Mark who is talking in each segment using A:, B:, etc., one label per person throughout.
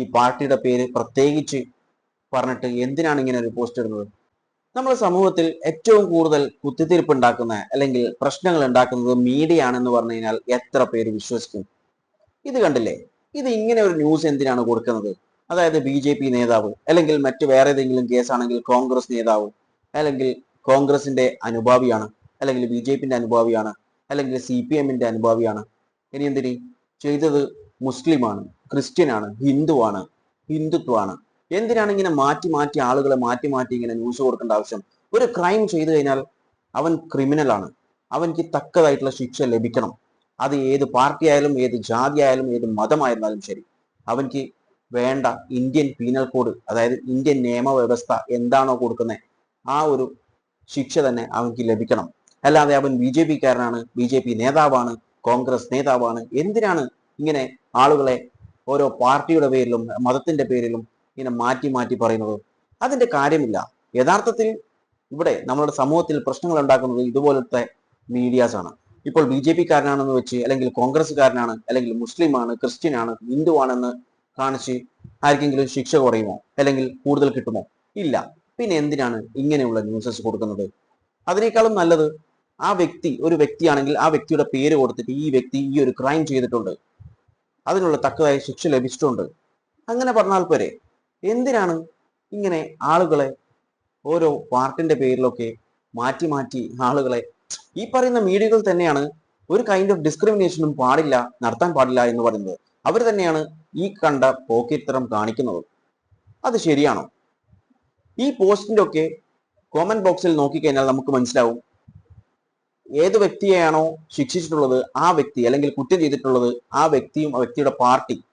A: ഈ പാർട്ടിയുടെ പേര് പ്രത്യേകിച്ച് പറഞ്ഞിട്ട് എന്തിനാണ് ഇങ്ങനെ ഒരു പോസ്റ്റ് ഇടുന്നത്? നമ്മുടെ സമൂഹത്തിൽ ഏറ്റവും കൂടുതൽ കുത്തിത്തിരിപ്പ് ഉണ്ടാക്കുന്ന അല്ലെങ്കിൽ പ്രശ്നങ്ങൾ ഉണ്ടാക്കുന്നത് മീഡിയ ആണെന്ന് പറഞ്ഞു കഴിഞ്ഞാൽ എത്ര പേര് വിശ്വസിക്കും? ഇത് കണ്ടില്ലേ? ഇത് ഇങ്ങനെ ഒരു ന്യൂസ് എന്തിനാണ് കൊടുക്കുന്നത്? അതായത് ബി ജെ പി നേതാവ് അല്ലെങ്കിൽ മറ്റു വേറെ ഏതെങ്കിലും കേസാണെങ്കിൽ കോൺഗ്രസ് നേതാവ് അല്ലെങ്കിൽ കോൺഗ്രസിന്റെ അനുഭാവിയാണ് അല്ലെങ്കിൽ ബി ജെ പിന്റെ അനുഭാവിയാണ് അല്ലെങ്കിൽ സി പി എമ്മിന്റെ അനുഭാവിയാണ്. ഇനി എന്തിന്? ചെയ്തത് മുസ്ലിമാണ്. ക്രിസ്ത്യനാണ് ഹിന്ദുവാണ് ഹിന്ദുത്വമാണ്. എന്തിനാണ് ഇങ്ങനെ മാറ്റി മാറ്റി ആളുകളെ മാറ്റി മാറ്റി ഇങ്ങനെ ന്യൂസ് കൊടുക്കേണ്ട ആവശ്യം? ഒരു ക്രൈം ചെയ്തു കഴിഞ്ഞാൽ അവൻ ക്രിമിനലാണ് അവൻക്ക് തക്കതായിട്ടുള്ള ശിക്ഷ ലഭിക്കണം. അത് ഏത് പാർട്ടി ആയാലും ഏത് ജാതി ആയാലും ഏത് മതമായിരുന്നാലും ശരി. അവൻക്ക് വേണ്ട ഇന്ത്യൻ പീനൽ കോഡ് അതായത് ഇന്ത്യൻ നിയമവ്യവസ്ഥ എന്താണോ കൊടുക്കുന്നത് ആ ഒരു ശിക്ഷ തന്നെ അവൻക്ക് ലഭിക്കണം. അല്ലാതെ അവൻ ബി ജെ പിക്കാരനാണ് ബി ജെ പി നേതാവാണ് കോൺഗ്രസ് നേതാവാണ് എന്തിനാണ് ഇങ്ങനെ ആളുകളെ ഓരോ പാർട്ടിയുടെ പേരിലും മതത്തിന്റെ പേരിലും ഇങ്ങനെ മാറ്റി മാറ്റി പറയുന്നത്. അതിന്റെ കാര്യമില്ല. യഥാർത്ഥത്തിൽ ഇവിടെ നമ്മുടെ സമൂഹത്തിൽ പ്രശ്നങ്ങൾ ഉണ്ടാക്കുന്നത് ഇതുപോലത്തെ മീഡിയാസ് ആണ്. ഇപ്പോൾ ബി ജെ പിക്കാരനാണെന്ന് വെച്ച് അല്ലെങ്കിൽ കോൺഗ്രസ്സുകാരനാണ് അല്ലെങ്കിൽ മുസ്ലിമാണ് ക്രിസ്ത്യനാണ് ഹിന്ദു ആണെന്ന് കാണിച്ച് ആർക്കെങ്കിലും ശിക്ഷ കുറയുമോ? അല്ലെങ്കിൽ കൂടുതൽ കിട്ടുമോ? ഇല്ല. പിന്നെ എന്തിനാണ് ഇങ്ങനെയുള്ള ന്യൂസസ് കൊടുക്കുന്നത്? അതിനേക്കാളും നല്ലത് ആ വ്യക്തി ഒരു വ്യക്തിയാണെങ്കിൽ ആ വ്യക്തിയുടെ പേര് കൊടുത്തിട്ട് ഈ വ്യക്തി ഈ ഒരു ക്രൈം ചെയ്തിട്ടുണ്ട്. അതിനുള്ള തക്കതായ ശിക്ഷ ലഭിച്ചിട്ടുണ്ട്. അങ്ങനെ പറഞ്ഞാൽ പോരെ. എന്തിനാണ് ഇങ്ങനെ ആളുകളെ ഓരോ പാർട്ടിന്റെ പേരിലൊക്കെ മാറ്റി മാറ്റി ആളുകളെ ഈ പറയുന്ന മീഡിയകൾ തന്നെയാണ് ഒരു കൈൻഡ് ഓഫ് ഡിസ്ക്രിമിനേഷനും പാടില്ല നടത്താൻ പാടില്ല എന്ന് പറയുന്നത്. അവർ തന്നെയാണ് ഈ കണ്ട പോക്കിത്തരം കാണിക്കുന്നത്. അത് ശരിയാണോ? ഈ പോസ്റ്റിന്റെ ഒക്കെ കോമന്റ് ബോക്സിൽ നോക്കിക്കഴിഞ്ഞാൽ നമുക്ക് മനസ്സിലാവും ഏത് വ്യക്തിയെയാണോ ശിക്ഷിച്ചിട്ടുള്ളത് ആ വ്യക്തി അല്ലെങ്കിൽ കുറ്റം ചെയ്തിട്ടുള്ളത് ആ വ്യക്തിയും ആ വ്യക്തിയുടെ പാർട്ടി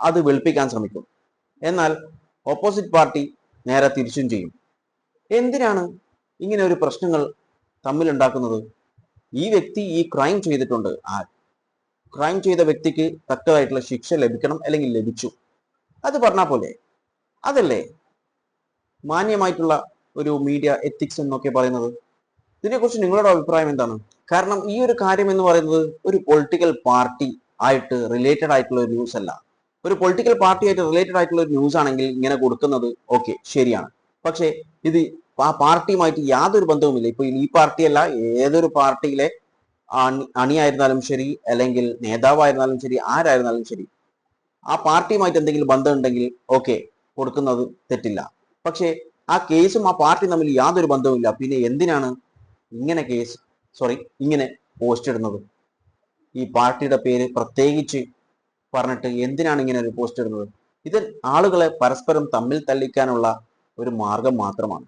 A: അത് വെളുപ്പിക്കാൻ ശ്രമിക്കും. എന്നാൽ ഓപ്പോസിറ്റ് പാർട്ടി നേരെ തിരിച്ചും ചെയ്യും. എന്തിനാണ് ഇങ്ങനെ ഒരു പ്രശ്നങ്ങൾ തമ്മിലുണ്ടാക്കുന്നത് ഈ വ്യക്തി ഈ ക്രൈം ചെയ്തിട്ടുണ്ട്. ആ ക്രൈം ചെയ്ത വ്യക്തിക്ക് തക്കതായിട്ടുള്ള ശിക്ഷ ലഭിക്കണം അല്ലെങ്കിൽ ലഭിച്ചു. അത് പറഞ്ഞാൽ പോലെ. അതല്ലേ? മാന്യമായിട്ടുള്ള ഒരു മീഡിയ എത്തിക്സ് എന്നൊക്കെ പറയുന്നത്. ഇതിനെക്കുറിച്ച് നിങ്ങളുടെ അഭിപ്രായം എന്താണ്? കാരണം ഈ ഒരു കാര്യം എന്ന് പറയുന്നത് ഒരു പൊളിറ്റിക്കൽ പാർട്ടി ആയിട്ട് റിലേറ്റഡ് ആയിട്ടുള്ള ഒരു ന്യൂസ് അല്ല. ഒരു പൊളിറ്റിക്കൽ പാർട്ടി ആയിട്ട് റിലേറ്റഡ് ആയിട്ടുള്ള ഒരു ന്യൂസ് ആണെങ്കിൽ ഇങ്ങനെ കൊടുക്കുന്നത് ഓക്കെ ശരിയാണ്. പക്ഷേ ഇത് ആ പാർട്ടിയുമായിട്ട് യാതൊരു ബന്ധവുമില്ല. ഇപ്പൊ ഈ പാർട്ടിയല്ല ഏതൊരു പാർട്ടിയിലെ അണിയായിരുന്നാലും ശരി അല്ലെങ്കിൽ നേതാവായിരുന്നാലും ശരി ആരായിരുന്നാലും ശരി ആ പാർട്ടിയുമായിട്ട് എന്തെങ്കിലും ബന്ധമുണ്ടെങ്കിൽ ഓക്കെ കൊടുക്കുന്നത് തെറ്റില്ല. പക്ഷേ ആ കേസും ആ പാർട്ടി തമ്മിൽ യാതൊരു ബന്ധവുമില്ല. പിന്നെ എന്തിനാണ് ഇങ്ങനെ കേസ് സോറി ഇങ്ങനെ പോസ്റ്റ് ഇടുന്നത്. ഈ പാർട്ടിയുടെ പേര് പ്രത്യേകിച്ച് പറഞ്ഞിട്ട് എന്തിനാണ് ഇങ്ങനെ ഒരു പോസ്റ്റ് ഇടുന്നത്? ഇത് ആളുകളെ പരസ്പരം തമ്മിൽ തല്ലിക്കാനുള്ള ഒരു മാർഗം മാത്രമാണ്.